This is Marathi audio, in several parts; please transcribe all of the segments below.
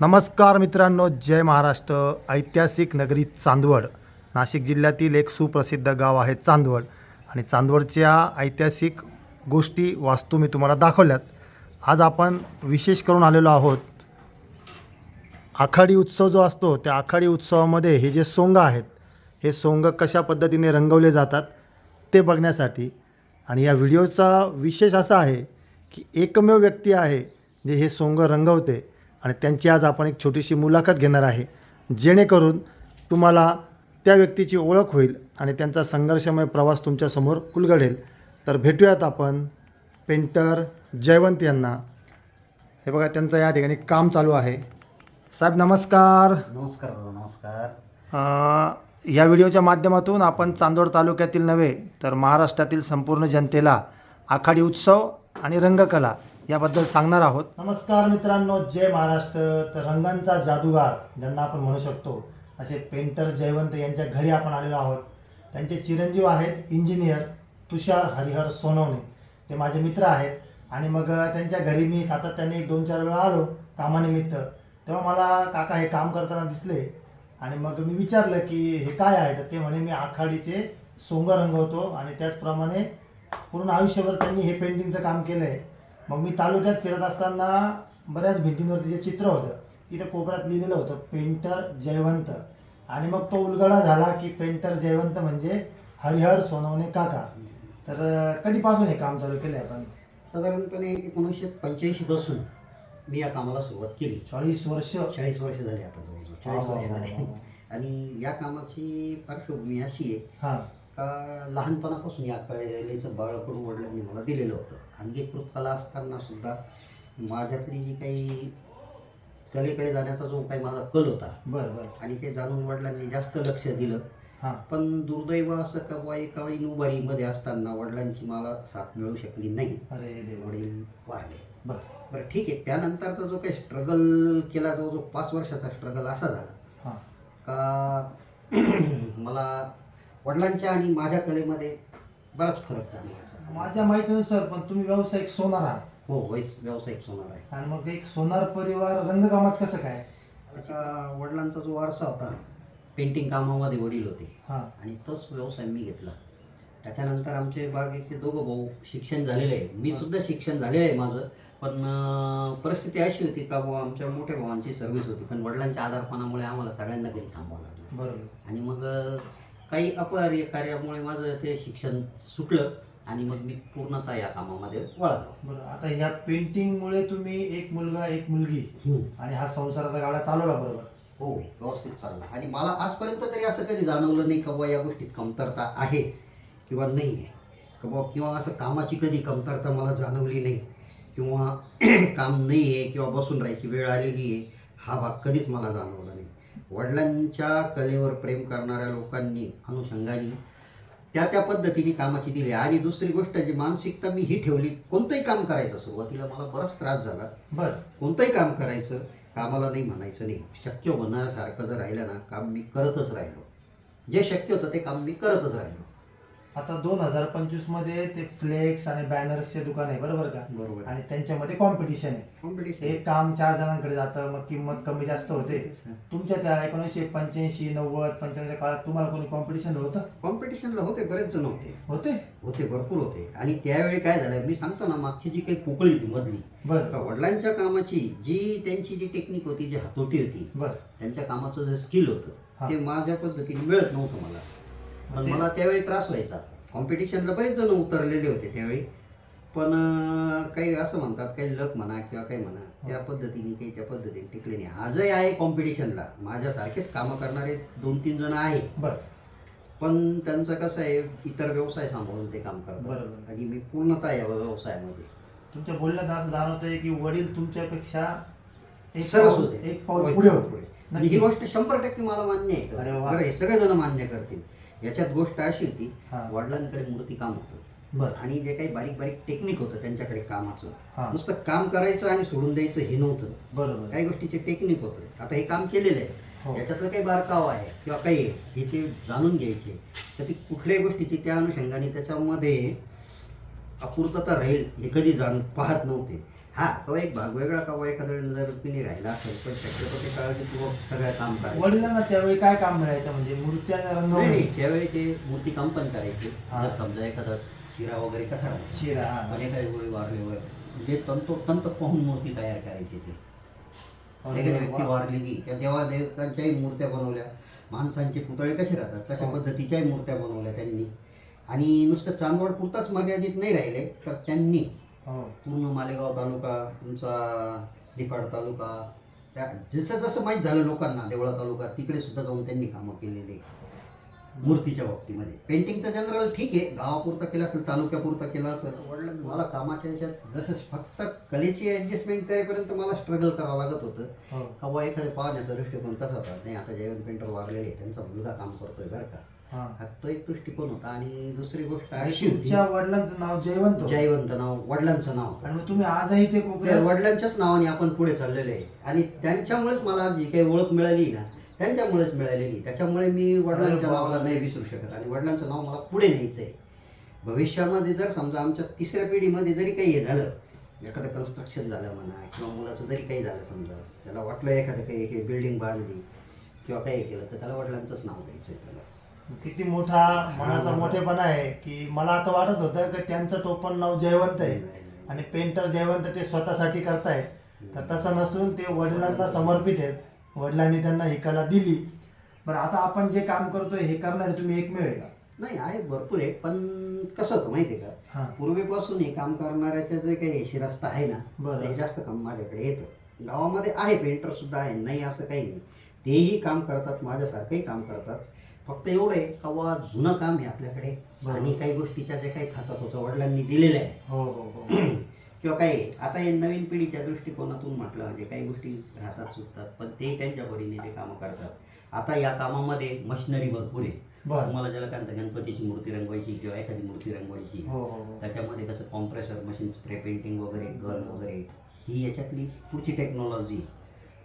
नमस्कार मित्रांनो जय महाराष्ट्र. ऐतिहासिक नगरी चांदवड. नाशिक जिल्ह्यातील एक सुप्रसिद्ध गाव आहे चांदवड. आणि चांदवडच्या ऐतिहासिक गोष्टी वास्तू मी तुम्हाला दाखवल्यात. आज आपण विशेष करून आलेलो आहोत. आखाडी उत्सव जो असतो त्या आखाडी उत्सवामध्ये हे जे सोंग आहेत हे सोंग कशा पद्धतीने रंगवले जातात ते बघण्यासाठी. आणि या व्हिडिओचा विशेष असा आहे की एकमेव व्यक्ती आहे जे हे सोंग रंगवते. आणि त्यांची आज आपण एक छोटीशी मुलाखत घेणार आहे. जेणेकरून तुम्हाला त्या व्यक्तीची ओळख होईल आणि त्यांचा संघर्षमय प्रवास तुमच्यासमोर उलगडेल. तर भेटूयात आपण पेंटर जयवंत यांना. हे बघा त्यांचं या ठिकाणी काम चालू आहे. साहेब नमस्कार. नमस्कार दादा नमस्कार. अ, या व्हिडिओच्या माध्यमातून आपण चांदोड तालुक्यातील नव्हे तर महाराष्ट्रातील संपूर्ण जनतेला आखाडी उत्सव आणि रंगकला याबद्दल सांगणार आहोत. नमस्कार मित्रांनो जय महाराष्ट्र. तर रंगांचा जादूगार ज्यांना आपण म्हणू शकतो असे पेंटर जयवंत यांच्या घरी आपण आलेलो आहोत. त्यांचे चिरंजीव आहेत इंजिनियर तुषार हरिहर सोनवणे. ते माझे मित्र आहेत. आणि मग त्यांच्या घरी मी सातत्याने एक दोन चार वेळा आलो कामानिमित्त. तेव्हा मला काका हे काम करताना दिसले. आणि मग मी विचारलं की हे काय आहे? तर ते म्हणे मी आखाडीचे सोंग रंगवतो. आणि त्याचप्रमाणे पूर्ण आयुष्यभर त्यांनी हे पेंटिंगचं काम केलं आहे मग मी तालुक्यात फिरत असताना बऱ्याच भिंतींवरती जे चित्र होतं तिथे कोपऱ्यात लिहिलेलं होतं पेंटर जयवंत. आणि मग तो उलगडा झाला की पेंटर जयवंत म्हणजे हरिहर सोनवणे काका. तर कधीपासून हे काम चालू केलं आपण? साधारणपणे एकोणीसशे पंच्याऐंशी पासून मी या कामाला सुरुवात केली. चाळीस वर्ष? चाळीस वर्ष झाली आता जवळजवळ. चाळीस वर्ष झाले. आणि या कामाची पार्श्वभूमी अशी आहे हां. का लहानपणापासून या कलेचं बाळकडून वडिलांनी मला दिलेलं होतं. अंगीकृत कला असताना सुद्धा माझ्यातली जी काही कलेकडे जाण्याचा जो काही माझा कल होता बरं बरं. आणि ते जाणून वडिलांनी जास्त लक्ष दिलं. हां. पण दुर्दैव असं का बुवा एका वेळी उभारीमध्ये असताना वडिलांची मला साथ मिळू शकली नाही. अरे देवा. वडील वारले. बरं. बरं ठीक आहे. त्यानंतरचा जो काही स्ट्रगल केला जो जो पाच वर्षाचा स्ट्रगल असा झाला हां. का मला वडिलांच्या आणि माझ्या कलेमध्ये बराच फरक जाणवायचा माझ्या माहितीनुसार पण तुम्ही व्यावसायिक सोनार आहात. हो वैस व्यावसायिक सोनार आहे. आणि मग एक सोनार परिवार रंगकामात कसं काय? त्याच्या वडिलांचा जो वारसा होता पेंटिंग कामामध्ये वडील होते. हां. आणि तोच व्यवसाय मी घेतला. त्याच्यानंतर आमचे बागेचे दोघं भाऊ शिक्षण झालेलं आहे मी सुद्धा शिक्षण झालेलं आहे माझं. पण अं, परिस्थिती अशी होती का बुवा आमच्या मोठ्या भावांची सर्व्हिस होती. पण वडिलांच्या आजारपणामुळे आम्हाला सगळ्यांना घरी थांबावं लागलं. बरोबर. आणि मग अं, काही अपरिय कार्यामुळे माझं ते शिक्षण सुटलं आणि मग मी पूर्णतः या कामामध्ये वळालो. बरं आता ह्या पेंटिंगमुळे तुम्ही एक मुलगा एक मुलगी आणि हा संसाराचा गाडा चालवला बरोबर? हो व्यवस्थित चालला. आणि मला आजपर्यंत तरी असं कधी जाणवलं नाही का बुवा या गोष्टीत कमतरता आहे किंवा नाही आहे? का बुवा किंवा असं कामाची कधी कमतरता मला जाणवली नाही? किंवा काम नाही आहे किंवा बसून राहायची वेळ आलेली आहे हा भाग कधीच मला जाणवला नाही. वडिलांच्या कलेवर प्रेम करणाऱ्या लोकांनी अनुषंगाने त्या त्या पद्धतीने कामाची दिली. आणि दुसरी गोष्ट जी मानसिकता मी ही ठेवली कोणतंही काम करायचं सुरुवातीला मला बराच त्रास झाला. बरं. कोणतंही काम करायचं कामाला नाही म्हणायचं नाही. शक्य होण्यासारखं जर राहिलं ना काम मी करतच राहिलो. जे शक्य होतं ते काम मी करतच राहिलो. आता दोन हजार पंचवीसमध्ये ते फ्लेक्स आणि बॅनर्सचे दुकान आहे बरोबर का? बरोबर. आणि त्यांच्यामध्ये कॉम्पिटिशन आहे. कॉम्पिटिशन एक काम चार जणांकडे जातं मग किंमत कमी जास्त होते. तुमच्या त्या एकोणीसशे पंच्याऐंशी नव्वद पंच्याण्णवच्या काळात तुम्हाला कोणी कॉम्पिटिशन होतं? कॉम्पिटिशनला होते बरेच जण होते. होते? होते भरपूर होते. आणि त्यावेळी काय झालं मी सांगतो ना मागची जी काही पोकळी होती मधली बरं. वडिलांच्या कामाची जी त्यांची जी टेक्निक होती जी हातोटी होती बरं. त्यांच्या कामाचं जे स्किल. होतं ते माझ्या पद्धतीने मिळत नव्हतं मला. पण ते- मला त्यावेळी त्रास व्हायचा. कॉम्पिटिशनला बरेच जण उतरलेले होते त्यावेळी. पण अं, काही असं म्हणतात काही लक म्हणा किंवा काही म्हणा त्या पद्धतीने काही त्या पद्धतीने टिकले नाही. आजही आहे कॉम्पिटिशनला माझ्यासारखेच कामं करणारे दोन तीन जण आहे. बरं. पण त्यांचं कसं आहे इतर व्यवसाय सांभाळून ते काम करतात. बरोबर. आणि मी पूर्णतः या व्यवसायामध्ये. तुमच्या बोलण्यात असं जाणवतंय की वडील तुमच्यापेक्षा एक सरस पाऊल- होते. एक पाऊल पुढे होते. आणि ही गोष्ट शंभर टक्के मला मान्य आहे. अरे वा. बरं हे सगळेजण मान्य करतील. याच्यात गोष्ट अशी होती हा. वडिलांकडे मूर्ती काम होतं. बरं. आणि जे काही बारीक बारीक टेक्निक होतं त्यांच्याकडे कामाचं हा. नुसतं काम करायचं आणि सोडून द्यायचं हे नव्हतं. बरोबर. काही गोष्टीचे टेक्निक होतं. आता हे काम केलेलं हो. आहे याच्यातलं काही बारकाव आहे किंवा काही आहे, हे ते जाणून घ्यायचे. तर ती कुठल्याही गोष्टीची त्या अनुषंगाने त्याच्यामध्ये अपूर्तता राहील हे कधी जाण पाहत नव्हते. हा तो एक भाग वेगळा का एखाद्या जर पिणी राहिला असेल पण शक्यतो ते काळजीपूर्वक सगळं काम करायचं. वडिलांना त्यावेळी काय काम मिळायचं म्हणजे? मूर्त्या नाही रंगवणे नाही, त्यावेळी ते मूर्ती काम पण करायचे. हा. जर समजा एखादा शिरा वगैरे कसा राहायचा? शिरा हा. पण एखाद्या गोळी वारल्यावर म्हणजे तंतोतंत पाहून मूर्ती तयार करायची ते. एखादी व्यक्ती वारलेली त्या देवादेवतांच्याही मूर्त्या बनवल्या. माणसांचे पुतळे कसे राहतात? तशा हो. पद्धतीच्याही मूर्त्या बनवल्या त्यांनी. आणि नुसतं चांदवड पुरताच मर्यादित नाही राहिले तर त्यांनी पूर्ण मालेगाव तालुका तुमचा निफाड तालुका त्या जसं जसं माहीत झालं लोकांना देवळा तालुका तिकडे सुद्धा जाऊन त्यांनी कामं केलेली मूर्तीच्या बाबतीमध्ये. पेंटिंगचं जनरल ठीक आहे. गावापुरता केलं असेल तालुक्यापुरता केलं असेल वडिलां मला कामाच्या ह्याच्यात जसं फक्त कलेची ॲडजस्टमेंट करेपर्यंत मला स्ट्रगल करावं लागत होतं. हो. का बुवा एखाद्या पाहण्याचा दृष्टिकोन कसा होता? नाही आता जयवंत पेंटर वागलेले त्यांचा मुलगा काम करतोय बरं का. हा. तो एक दृष्टिकोन होता. आणि दुसरी गोष्ट अशी होती. तुमच्या वडिलांचं नाव जयवंत होतं. जयवंत नाव वडिलांचं नाव होतं. आणि मग तुम्ही आजही ते त्या कोपऱ्यात वडिलांच्याच नावाने आपण पुढे चाललेलो आहे. आणि त्यांच्यामुळेच मला जी काही ओळख मिळाली ना त्यांच्यामुळेच मिळालेली. त्याच्यामुळे मी वडिलांच्या. नावाला नाही विसरू शकत. आणि वडिलांचं नाव मला पुढे न्यायचं आहे भविष्यामध्ये जर समजा आमच्या तिसऱ्या पिढीमध्ये जरी काही हे झालं एखादं कन्स्ट्रक्शन झालं म्हणा किंवा मुलाचं जरी काही झालं समजा त्याला वाटलं एखादं काही काही बिल्डिंग बांधली किंवा काही केलं तर त्याला वडिलांचंच नाव द्यायचं आहे त्याला. किती मोठा मनाचा मोठेपणा आहे की मला आता वाटत होतं की त्यांचं टोपण नाव जयवंत आहे. आणि पेंटर जयवंत ते स्वतःसाठी करतायत. तर तसं नसून ते वडिलांना समर्पित आहेत. वडिलांनी त्यांना ही कला दिली. बरं आता आपण जे काम करतोय हे करणारे तुम्ही एकमेव आहे का? नाही आहे भरपूर आहे. पण कसं होतं माहिती आहे का? पूर्वीपासून हे काम करणाऱ्याचं जे काही शिरस्त आहे ना बरं. ते जास्त काम माझ्याकडे येतं. गावामध्ये आहे पेंटर सुद्धा आहे नाही असं काही नाही. तेही काम करतात माझ्यासारखंही काम करतात. फक्त एवढं आहे का बुवा जुनं काम आहे आपल्याकडे. आणि काही गोष्टीच्या ज्या काही खाचाखोचा वडिलांनी दिलेल्या आहे हो हो हो. किंवा काही आता हे नवीन पिढीच्या दृष्टिकोनातून म्हटलं म्हणजे काही गोष्टी राहतात सुटतात पण ते त्यांच्या परीने ते कामं करतात. आता या कामामध्ये मशिनरी भरपूर आहे. बरं. तुम्हाला ज्याला काय म्हणतात गणपतीची मूर्ती रंगवायची किंवा एखादी मूर्ती रंगवायची. हो हो हो. त्याच्यामध्ये कसं कॉम्प्रेसर मशीन स्प्रे पेंटिंग वगैरे गन वगैरे. ही याच्यातली पुढची टेक्नॉलॉजी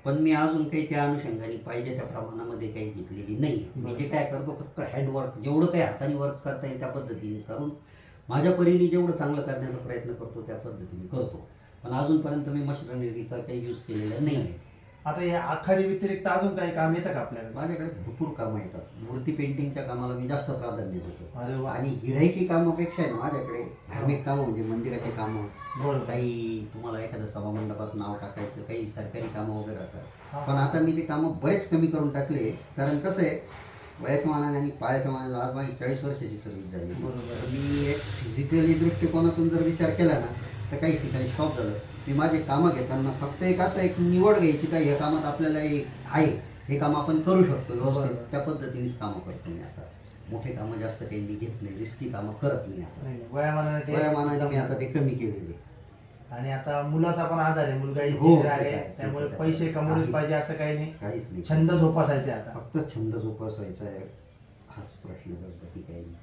पण मी अजून काही त्या अनुषंगाने पाहिजे त्या प्रमाणामध्ये काही घेतलेली नाही. मी जे काय करतो फक्त हँडवर्क जेवढं काही हाताने वर्क करता येईल त्या पद्धतीने करून माझ्या परीने जेवढं चांगलं करण्याचा प्रयत्न करतो त्या पद्धतीने करतो. पण अजूनपर्यंत मी मशिनरीचा काही यूज केलेला नाही आहे. आता या आखाडी व्यतिरिक्त अजून काही काम येतं का आपल्याकडे? माझ्याकडे भरपूर कामं येतात. मूर्ती पेंटिंगच्या कामाला मी जास्त प्राधान्य देतो. अरे वा. आणि गिरायकी कामापेक्षा आहे ना माझ्याकडे धार्मिक कामं म्हणजे मंदिराची कामं बरोबर. काही तुम्हाला एखाद्या सभामंडपात नाव टाकायचं काही सरकारी कामं वगैरे राहतात. हा. पण आता मी ते कामं बरेच कमी करून टाकले कारण कसं आहे वयाच्या मानाने आणि पायाच्या मानाने आज माझी चाळीस वर्षाची सर्विस झाली. बरोबर. तर मी एक फिजिकली दृष्टिकोनातून जर विचार केला ना तर काही ठिकाणी स्टॉप झालं. मी माझे कामं घेताना फक्त एक असं एक निवड घ्यायची का या कामात आपल्याला एक आहे. हे काम आपण करू शकतो व्यवस्थित. त्या पद्धतीनेच कामं करतो मी आता. मोठे कामं जास्त काही मी घेत नाही. रिस्की कामं करत नाही आता. वयामानाने ते वयामानाने मी आता ते कमी केलेले. आणि आता मुलाचा पण आधार आहे. मुलगा हो, इंजिनियर ते आहे काय, ते त्यामुळे काय. पैसे कमवले. पाहिजे असं काही नाही. काहीच नाही. छंद जोपासायचे आता. फक्त छंद जोपासायचा आहे. हाच प्रश्न काही नाही.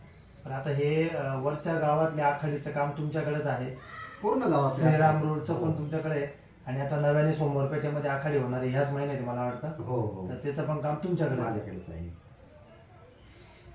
पण आता हे अं, वरच्या गावातल्या आखाडीचं काम तुमच्याकडेच आहे. पूर्ण गावात श्रीराम रोडचं पण तुमच्याकडे आहे. आणि आता नव्याने सोमवारपेठेमध्ये आखाडी होणार आहे ह्याच महिन्यात आहे मला वाटतं. हो हो. तर त्याचं पण काम तुमच्याकडे आहे. माझ्याकडेच आहे.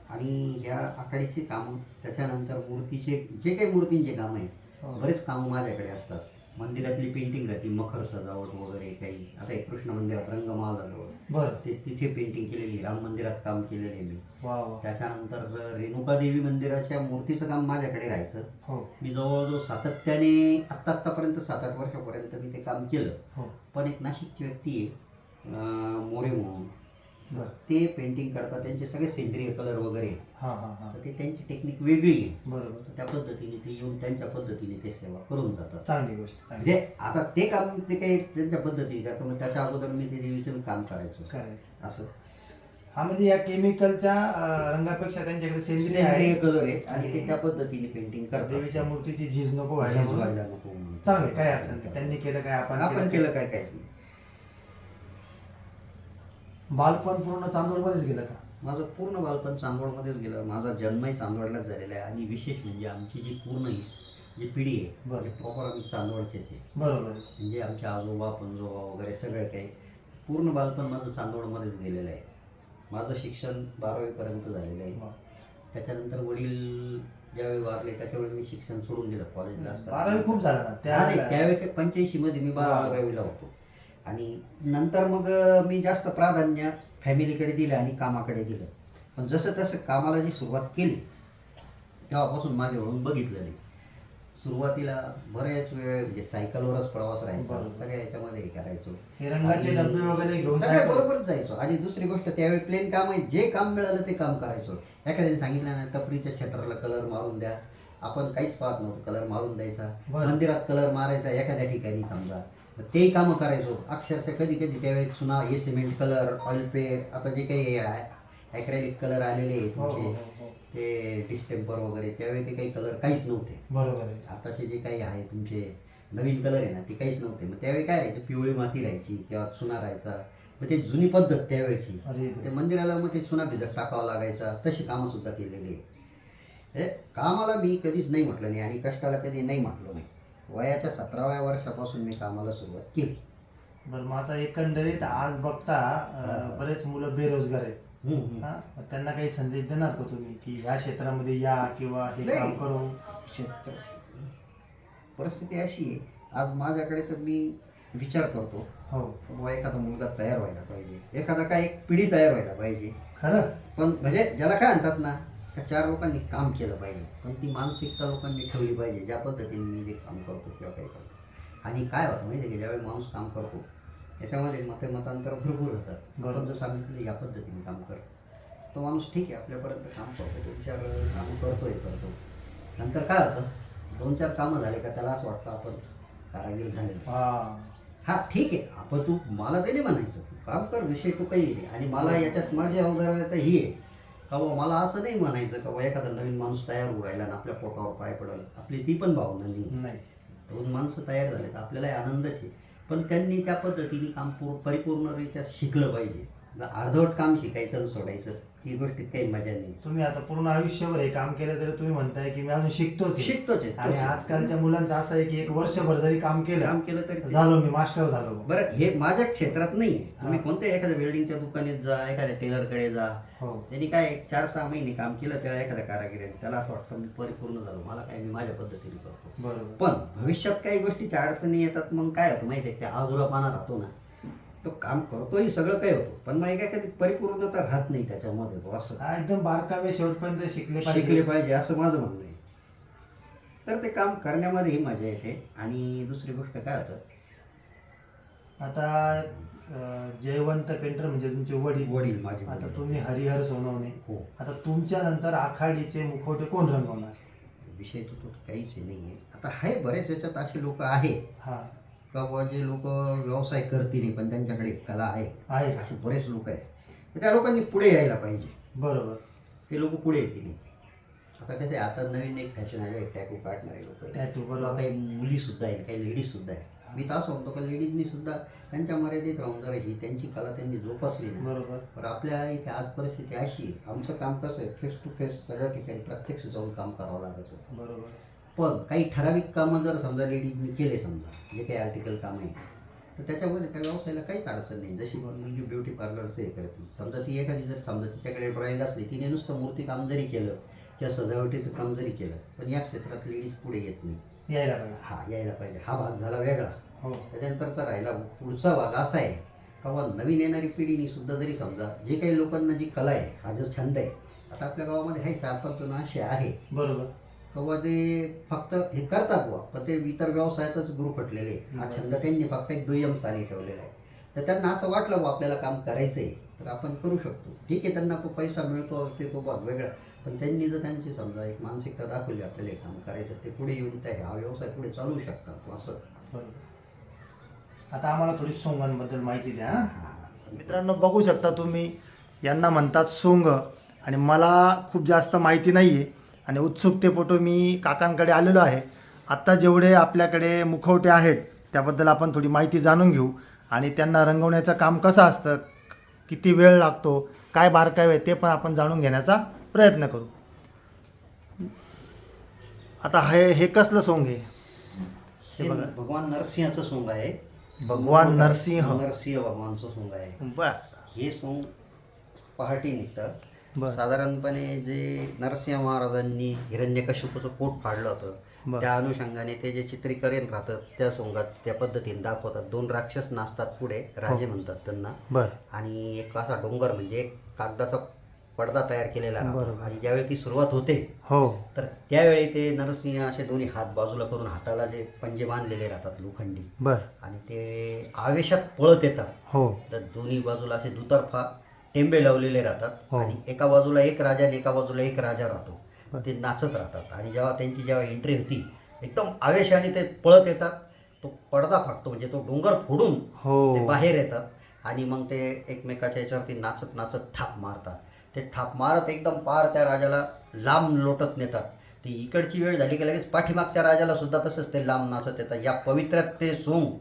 आणि ह्या आखाडीचे काम त्याच्यानंतर मूर्तीचे जे काही मूर्तींचे काम आहे हो. बरेच कामं माझ्याकडे असतात. मंदिरातली पेंटिंग राहते मखर सजावट वगैरे काही. आता एक कृष्ण मंदिरात रंगमाल झालं बरं. ते तिथे पेंटिंग केलेली राम मंदिरात काम केलेलं आहे मी. वा वा. त्याच्यानंतर रेणुका देवी मंदिराच्या मूर्तीचं काम माझ्याकडे राहायचं. हो. मी जवळजवळ सातत्याने आत्ता आत्तापर्यंत सात आठ वर्षापर्यंत मी ते काम केलं. हो. पण एक नाशिकची व्यक्ती आहे अं, मोरे म्हणून. ते पेंटिंग करतात त्यांचे सगळे सेंद्रिय कलर वगैरे. हां हां हां. तर ते त्यांची टेक्निक वेगळी आहे. बरोबर. त्या पद्धतीने ते येऊन त्यांच्या पद्धतीने ते सेवा करून जातात. चांगली गोष्ट म्हणजे आता ते काम ते काही त्यांच्या पद्धतीने करतात. मग त्याच्या अगोदर मी ते देवीचं काम करायचं. असं. हा म्हणजे या केमिकलच्या रंगापेक्षा त्यांच्याकडे सेंद्रिय कलर आहेत आणि ते त्या पद्धतीने पेंटिंग करतात. देवीच्या मूर्तीची झीज नको व्हायला नको. चांगले काय अडचण त्यांनी केलं काय आपण आपण केलं केलं काय काहीच नाही. बालपण पूर्ण चांदोडमध्येच गेलं का? माझं पूर्ण बालपण चांदवडमध्येच गेलं. माझा जन्मही चांदवडलाच झालेला आहे. आणि विशेष म्हणजे आमची जी पूर्ण ही जी पिढी आहे बरं. प्रॉपर आम्ही चांदवडचेच आहे. बरोबर आहे. म्हणजे आमचे आजोबा पणजोबा वगैरे सगळं काही पूर्ण बालपण माझं चांदवडमध्येच गेलेलं आहे. माझं शिक्षण बारावीपर्यंत झालेलं आहे. त्याच्यानंतर वडील ज्यावेळी वारले त्याच्यावेळी मी शिक्षण सोडून दिलं कॉलेजला असताना. बारावी खूप झालं ना. त्या त्यावेळी पंच्याऐंशी मध्ये मी वा. बारावीला होतो. आणि नंतर मग मी जास्त प्राधान्य फॅमिलीकडे दिलं आणि कामाकडे दिलं. पण जसं तसं कामाला जी सुरुवात केली तेव्हापासून माझ्याकडून बघितलं नाही. सुरुवातीला बऱ्याच वेळ म्हणजे सायकलवरच प्रवास राहायचा बरोबर. सगळ्या याच्यामध्ये हे करायचो. रंगाचे वगैरे घेऊन बरोबरच जायचो. आणि दुसरी गोष्ट त्यावेळी प्लेन काम आहे जे काम मिळालं ते काम करायचो. एखाद्याने सांगितलं ना टपरीच्या शटरला कलर मारून द्या. आपण काहीच पाहत नव्हतो कलर मारून द्यायचा. मंदिरात कलर मारायचा एखाद्या ठिकाणी समजा. तेही कामं करायचो. अक्षरशः कधी कधी त्यावेळी चुना हे सिमेंट कलर ऑइल पे आता जे काही ॲक्रेलिक कलर आलेले आहे हो, तुमचे हो, हो. ते डिस्टेम्पर वगैरे त्यावेळी ते काही कलर काहीच नव्हते. बरोबर आहे. आताचे जे काही आहे तुमचे नवीन कलर आहे ना ते काहीच नव्हते. मग त्यावेळी काय राहायचे? पिवळी माती राहायची किंवा चुना राहायचा. मग ते जुनी पद्धत त्यावेळची. ते मंदिराला मग ते चुना भिजत टाकावा लागायचा. तशी कामं सुद्धा केलेली आहे कामाला मी कधीच नाही म्हटलं नाही आणि कष्टाला कधी नाही म्हटलं नाही वयाच्या सतराव्या वर्षापासून मी कामाला सुरुवात केली. बरं मग आता एकंदरीत आज बघता अं, बरेच मुलं बेरोजगार आहेत. हम्म, हम्म. हा? मग त्यांना काही संदेश देणार का तुम्ही की ह्या क्षेत्रामध्ये या किंवा हे नाही. काम करू? शेतकरी परिस्थिती अशी आहे. आज माझ्याकडे तर मी विचार करतो. हो. बुवा एखादा मुलगा तयार व्हायला पाहिजे. एखादा काय एक पिढी तयार व्हायला पाहिजे. खरं? पण म्हणजे ज्याला काय म्हणतात ना त्या चार लोकांनी काम केलं पाहिजे. पण ती मानसिकता लोकांनी ठेवली पाहिजे. ज्या पद्धतीने मी जे काम करतो किंवा काही करतो. आणि काय होतं माहिती आहे की? ज्यावेळी माणूस काम करतो त्याच्यामध्ये मते मतांतर भरपूर होतात. आपण जर सांगितलं या पद्धतीने काम कर तो माणूस ठीक आहे आपल्यापर्यंत काम करतो तो विचार काम करतोय करतो. नंतर काय होतं? दोन चार कामं झाले का त्याला असं वाटतं आपण कारागीर झाले हा. हा ठीक आहे. आपण तू मला ते नाही म्हणायचं तू काम कर विषय तू काही आणि मला याच्यात माझी अवधारणा ही आहे. का मला असं नाही म्हणायचं का एखादा नवीन माणूस तयार होऊ राहिला आणि आपल्या पोटावर पाय पडेल. आपली ती पण भावना नाही. दोन माणसं तयार झाले तर आपल्याला आनंदच आहे. पण त्यांनी त्या पद्धतीने काम पूर परिपूर्णरित्या शिकलं पाहिजे. अर्धवट काम शिकायचं आणि सोडायचं ती गोष्टीत काही मजा नाही. तुम्ही आता पूर्ण आयुष्यभर हे काम केलं तरी तुम्ही म्हणताय की मी अजून शिकतोच आहे. शिकतोच आहे, आणि तोच आहे. आजकालच्या मुलांचं असं आहे की एक वर्षभर जरी काम केलं काम केलं तरी झालो मी मास्टर झालो बरं हे माझ्या क्षेत्रात नाही तुम्ही हा. कोणत्या एखाद्या बिल्डिंगच्या दुकानात जा एखाद्या टेलरकडे जा. हो. त्यांनी काय एक चार सहा महिने काम केलं तेव्हा एखाद्या कारागिरीने त्याला असं वाटतं मी परिपूर्ण झालो. मला काय मी माझ्या पद्धतीने करतो. बरोबर. पण भविष्यात काही गोष्टीच्या अडचणी येतात मग काय होतं माहिती आहे त्या आजुरापाना राहतो ना तो काम करतोही सगळं काही होतं. पण मग काय कधी परिपूर्णता राहत नाही त्याच्यामध्ये तो असं. हा, एकदम बारकावे शेवटपर्यंत शिकले शिकले पाहिजे पाहिजे असं माझं म्हणणं आहे. तर ते काम करण्यामध्येही मजा येते. आणि दुसरी गोष्ट काय होतं? आता अं, जयवंत पेंटर म्हणजे तुमचे वडील. वडील माझे आता वडील. तुम्ही हरिहर सोनवणे. हो. आता तुमच्या नंतर आखाडीचे मुखवटे कोण रंगवणार? विषय तो काहीच नाही आहे. आता आहे बरेच याच्यात असे लोक आहेत. हा. का बुवा जे लोक व्यवसाय करतील पण त्यांच्याकडे कला आहे. आहे का? असे बरेच लोक आहेत. तर त्या लोकांनी पुढे यायला पाहिजे. बरोबर. ते लोक पुढे येतील. आता कसं आहे आता नवीन एक फॅशन आहे टॅटू काढणारे लोक टॅटू बरोबर. काही मुली सुद्धा आहेत काही लेडीज सुद्धा आहे मी तर असं म्हणतो का लेडीजनी सुद्धा त्यांच्या मर्यादित राहून जरा ही त्यांची कला त्यांनी जोपासली ना. बरोबर. पण आपल्या इथे आज परिस्थिती अशी आहे. आमचं काम कसं आहे फेस टू फेस सगळ्या ठिकाणी प्रत्यक्ष जाऊन काम करावं लागतं. बरोबर. पण काही ठराविक कामं जर समजा लेडीजने केले समजा जे काही आर्टिकल काम आहे तर त्याच्यामध्ये त्या व्यवसायाला काहीच अडचण नाही. जशी मुलगी ब्युटी पार्लरचं हे करते. समजा ती एखादी जर समजा तिच्याकडे ड्रॉइंग असली तिने नुसतं मूर्ती काम जरी केलं किंवा सजावटीचं काम जरी केलं पण या क्षेत्रात लेडीज पुढे येत नाही. यायला पाहिजे. हा यायला पाहिजे. हा भाग झाला वेगळा. हो. त्याच्यानंतरचा राहिला पुढचा भाग असा आहे का नवीन येणारी पिढीनी सुद्धा जरी समजा जे काही लोकांना जी कला आहे हा जो छंद आहे आता आपल्या गावामध्ये हे चार पाच जण असे आहे. बरोबर. किंवा ते फक्त हे करतात बुवा. पण ते इतर व्यवसायातच गुरुफटलेले आहे. हा छंद त्यांनी फक्त एक दुय्यम स्थानी ठेवलेला आहे. तर त्यांना असं वाटलं बुवा आपल्याला काम करायचं आहे तर आपण करू शकतो. ठीक आहे त्यांना तो पैसा मिळतो ते तो भाग वेगळा. पण त्यांनी जर त्यांची समजा एक मानसिकता दाखवली आपल्याला हे काम करायचं ते पुढे येऊन त्या हा व्यवसाय पुढे चालू शकतात असं. आता आम्हाला थोडी सोंगांबद्दल माहिती द्या. मित्रांनो बघू शकता तुम्ही यांना म्हणतात सोंग. आणि मला खूप जास्त माहिती नाही आहे आणि उत्सुकतेपोटी मी काकांकडे आलेलो आहे. आत्ता जेवढे आपल्याकडे मुखवटे आहेत त्याबद्दल आपण थोडी माहिती जाणून घेऊ. आणि त्यांना रंगवण्याचं काम कसं असतं किती वेळ लागतो काय बारकावे आहे ते पण आपण जाणून घेण्याचा प्रयत्न करू. आता हे हे कसलं सोंग आहे? हे बघा. भगवान नरसिंहाचं सोंग आहे. भगवान नरसिंह. नरसिंह. भगवानचं सोंग आहे. बर. हे सोंग पहाटे निघतात बर. साधारणपणे जे नरसिंह महाराजांनी हिरण्यकश्यपूचं पोट फाडलं होतं. त्या अनुषंगाने ते जे चित्रीकरण राहतं त्या सोंगात त्या पद्धतीने दाखवतात. दोन राक्षस नाचतात पुढे राजे म्हणतात त्यांना. बर. आणि एक असा डोंगर म्हणजे एक कागदाचा पडदा तयार केलेला. आणि ज्यावेळी ती सुरुवात होते हो. तर त्यावेळी ते नरसिंह असे दोन्ही हात बाजूला करून हाताला जे पंजे बांधलेले राहतात लोखंडी. बर. आणि ते आवेशात पळत येतात. हो. तर दोन्ही बाजूला असे दुतर्फा टेंबे लावलेले राहतात हो. आणि एका बाजूला एक राजा आणि एका बाजूला एक राजा राहतो. ते नाचत राहतात आणि जेव्हा त्यांची जेव्हा एंट्री होती एकदम आवेशाने ते पळत येतात. तो पडदा फाटतो म्हणजे तो डोंगर फोडून हो. ते बाहेर येतात आणि मग ते एकमेकाच्या याच्यावरती नाचत नाचत थाप मारतात. ते थाप मारत एकदम पार त्या राजाला लांब लोटत नेतात. ती इकडची वेळ झाली की लगेच पाठीमागच्या राजाला सुद्धा तसंच ते लांब नाचत येतात. या पवित्र्यात ते सोंग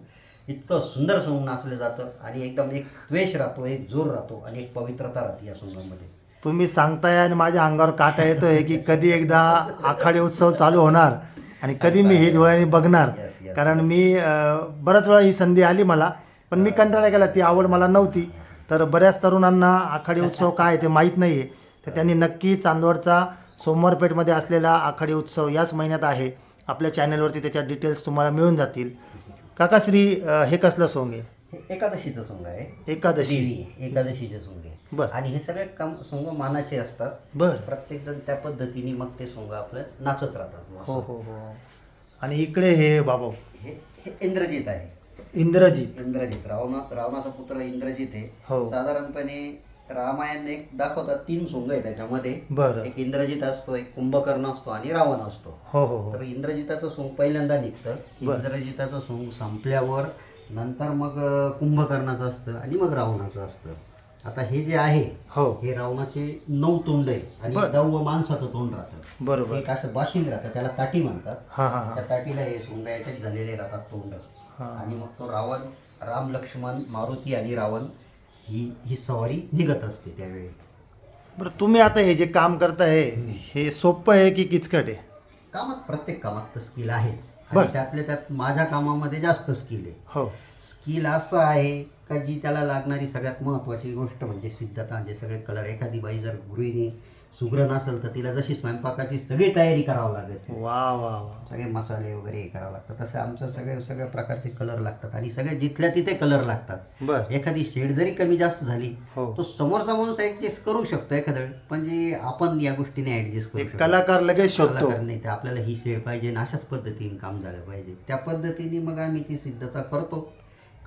इतकं सुंदर सोंग नाचलं जातं आणि एकदम एक द्वेष राहतो एक जोर राहतो आणि एक पवित्रता राहते या सोंगामध्ये. तुम्ही सांगताय आणि माझ्या अंगावर काटा येतोय की कधी एकदा आखाडी उत्सव चालू होणार आणि कधी मी हे डोळ्यांनी बघणार. कारण मी बऱ्याच वेळा ही संधी आली मला पण मी कंटाळा केला ती आवड मला नव्हती. तर बऱ्याच तरुणांना आखाडी उत्सव काय आहे ते माहीत नाही आहे तर त्यांनी नक्की चांदवडचा सोमवारपेठमध्ये असलेला आखाडी उत्सव याच महिन्यात आहे. आपल्या चॅनलवरती त्याच्या डिटेल्स तुम्हाला मिळून जातील. काकाश्री अं, हे कसलं सोंग आहे? हे एकादशीचं सोंग आहे. एकादशी. देवी आहे, एकादशीचे सोंग आहे. बर. आणि हे सगळे काम सोंग मानाचे असतात. बर. प्रत्येक जण त्या पद्धतीने मग ते सोंग आपलं नाचत राहतात. हो हो हो. आणि इकडे हे बाबा. हे हे इंद्रजित आहे. इंद्रजित. इंद्रजित. रावणा रावणाचा पुत्र इंद्रजित आहे. हो. साधारणपणे रामायण एक दाखवतात तीन सोंग आहे त्याच्यामध्ये. बरं. एक इंद्रजित असतो एक कुंभकर्ण असतो आणि रावण असतो. हो हो हो. तर इंद्रजिताचं सोंग पहिल्यांदा निघतं. बरं. इंद्रजिताचं सोंग संपल्यावर नंतर मग अं, कुंभकर्णाचं असतं आणि मग रावणाचं असतं. आता हे जे आहे हो. हे रावणाचे नऊ तोंड आहे आणि बरं. दहावं माणसाचं तोंड राहतं. बरोबर. एक असं बाशिंग राहतं त्याला ताटी म्हणतात. हा हा हा. त्या ताटीला हे सोंग अटॅच झालेले राहतात तोंड. हा. आणि मग तो रावण राम लक्ष्मण मारुती आणि रावण ही ही सवारी निघत असते त्यावेळी. बरं तुम्ही आता हे जे काम करताय हे सोपं आहे की किचकट आहे? कामात प्रत्येक कामात तर स्किल आहेच. बरं. त्यातल्या त्यात माझ्या कामामध्ये जास्त स्किल आहे. हो. स्किल असं आहे का जी त्याला लागणारी सगळ्यात महत्त्वाची गोष्ट म्हणजे सिद्धता म्हणजे सगळे कलर एखादी बाई जर गृहिणी सुग्रण असेल तर तिला जशी स्वयंपाकाची सगळी तयारी करावं लागते वा वा वा. सगळे मसाले वगैरे हे करावं लागतात तसं आमचं सगळे सगळ्या प्रकारचे कलर लागतात आणि सगळे जिथल्या तिथे कलर लागतात. बर. एखादी शेड जरी कमी जास्त झाली हो. तो समोरचा माणूस ऍडजस्ट करू शकतो एखाद्या वेळी. पण जे आपण या गोष्टीने ऍडजस्ट करू एक शकतो. कलाकार लगेच शोधतो. कलाकार नाही तर आपल्याला ही शेड पाहिजे आणि अशाच पद्धतीने काम झालं पाहिजे. त्या पद्धतीने मग आम्ही ती सिद्धता करतो.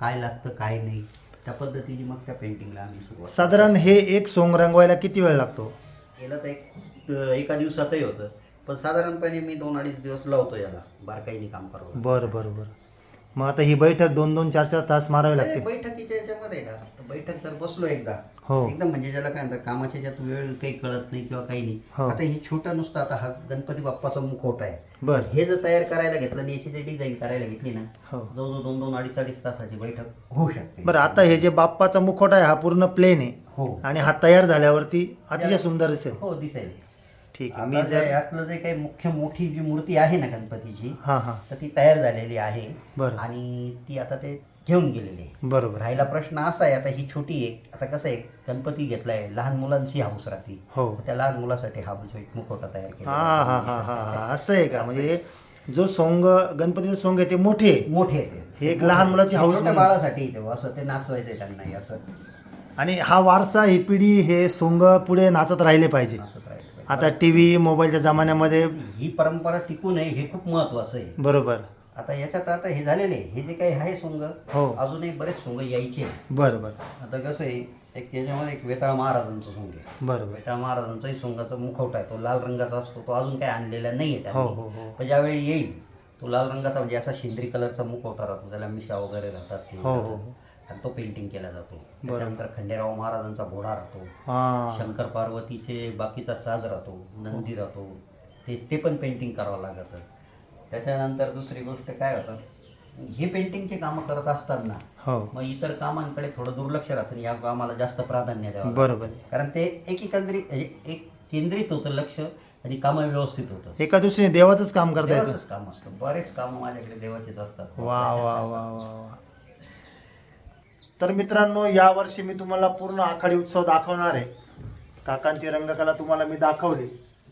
काय लागतं काय नाही. त्या पद्धतीने मग त्या पेंटिंगला आम्ही सुरुवात साधारण हे एक सोंग रंगवायला किती वेळ लागतो? केलं तर एक एका दिवसातही होतं. पण साधारणपणे मी दोन अडीच दिवस लावतो याला बारकाईने काम करावं बरं बरं बरं. मग आता ही बैठक दोन दोन चार चार तास मारावे लागते बैठकीच्या याच्यामध्ये ना तर बैठक जर बसलो एकदा. हो. एकदम म्हणजे ज्याला काय म्हणतात कामाच्या ज्यात वेळ काही कळत नाही किंवा काही नाही. हो. आता हे छोटं नुसतं आता हा गणपती बाप्पाचा मुखवटा आहे. बर. हे जर तयार करायला घेतलं आणि याची जर डिझाईन करायला घेतली ना हो. जवळजवळ दोन दोन अडीच अडीच तासाची बैठक होऊ शकते. बरं आता हे जे बाप्पाचा मुखवटा आहे हा पूर्ण प्लेन आहे. हो. आणि हा तयार झाल्यावरती अतिशय सुंदर दिसेल. हो दिसेल. ठीक आहे. मी जर यातलं जे काही मुख्य मोठी जी मूर्ती आहे ना गणपतीची हां हां. तर ती तयार झालेली आहे. बरं. आणि ती आता ते घेऊन गेलेली आहे. बरोबर. राहिला प्रश्न असा आहे आता ही छोटी आहे आता कसं आहे गणपती घेतलाय लहान मुलांची हाऊस राहते. हो. त्या लहान मुलासाठी हा मुखवटा तयार केला हा हा हा हा हा. असं आहे का? म्हणजे जो सोंग गणपतीचं सोंग आहे ते मोठे आहे. मोठे आहे. ते. हे एक लहान मुलाची हे छोट्या म्हणून. बाळासाठी आहे ते, असं ते नाचवायचंय त्यांना असं. आणि हा वारसा ही पिढी हे सोंग पुढे नाचत राहिले पाहिजे. राहिलं पाहिजे. आता टी व्ही मोबाईलच्या जमान्यामध्ये ही परंपरा टिकू नये हे खूप महत्वाचं आहे. बरोबर. आता याच्यात आता हे झालेले आहे. हे जे काही आहे सोंग हो. अजूनही बरेच सोंग यायचे आहे. बरं बरं आता कसं आहे एक त्याच्यामध्ये एक वेताळ महाराजांचं सोंग आहे. बरोबर. वेताळ महाराजांचाही सोंगाचा मुखवटा आहे तो लाल रंगाचा असतो तो अजून काही आणलेला नाही आहे हो हो हो. पण ज्यावेळी येईल तो लाल रंगाचा म्हणजे असा शेंद्री कलरचा मुखवटा राहतो त्याला मिशा वगैरे राहतात ते हो, हो, हो. आणि तो पेंटिंग केला जातो. त्याच्यानंतर खंडेराव महाराजांचा घोडा राहतो. शंकर पार्वतीचे बाकीचा साज राहतो नंदी राहतो. ते ते पण पेंटिंग करावं लागतं. त्याच्यानंतर दुसरी गोष्ट काय होतं? हे पेंटिंगचे कामं करत असताना हो. मग इतर कामांकडे थोडं दुर्लक्ष राहतं या कामाला जास्त प्राधान्य द्यावं. बरोबर. कारण ते एक एकंदरीत म्हणजे एक केंद्रित होतं लक्ष आणि कामं व्यवस्थित होतं. एका दृष्टीने देवाचंच काम करता येतं. देवाचंच काम असतं. बरेच कामं माझ्याकडे देवाचेच असतात. वा वा वा वा वा. तर मित्रांनो यावर्षी मी तुम्हाला पूर्ण आखाडी उत्सव दाखवणार आहे. काकांची रंगकला तुम्हाला मी दाखवली.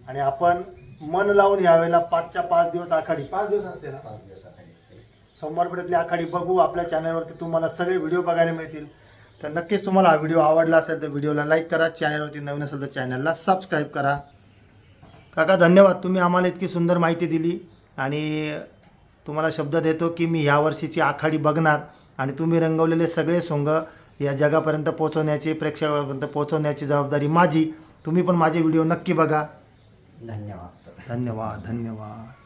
आणि आपण मन लावून यावेळेला पाचच्या पाच दिवस आखाडी. पाच दिवस असते ना? पाच दिवसाखाली असते. सोमवारपेठेतली आखाडी बघू. आपल्या चॅनलवरती तुम्हाला सगळे व्हिडिओ बघायला मिळतील. तर नक्कीच तुम्हाला हा व्हिडिओ आवडला असेल तर व्हिडिओला लाईक करा. चॅनलवरती नवीन असेल तर चॅनलला सबस्क्राईब करा. काका धन्यवाद. तुम्ही आम्हाला इतकी सुंदर माहिती दिली. आणि तुम्हाला शब्द देतो की मी ह्या वर्षीची आखाडी बघणार. आणि तुम्ही रंगवलेले सगळे सोंग या जगापर्यंत पोहोचवण्याची प्रेक्षकापर्यंत पोहोचवण्याची जबाबदारी माझी. तुम्ही पण माझे व्हिडिओ नक्की बघा. धन्यवाद. धन्यवाद धन्यवाद.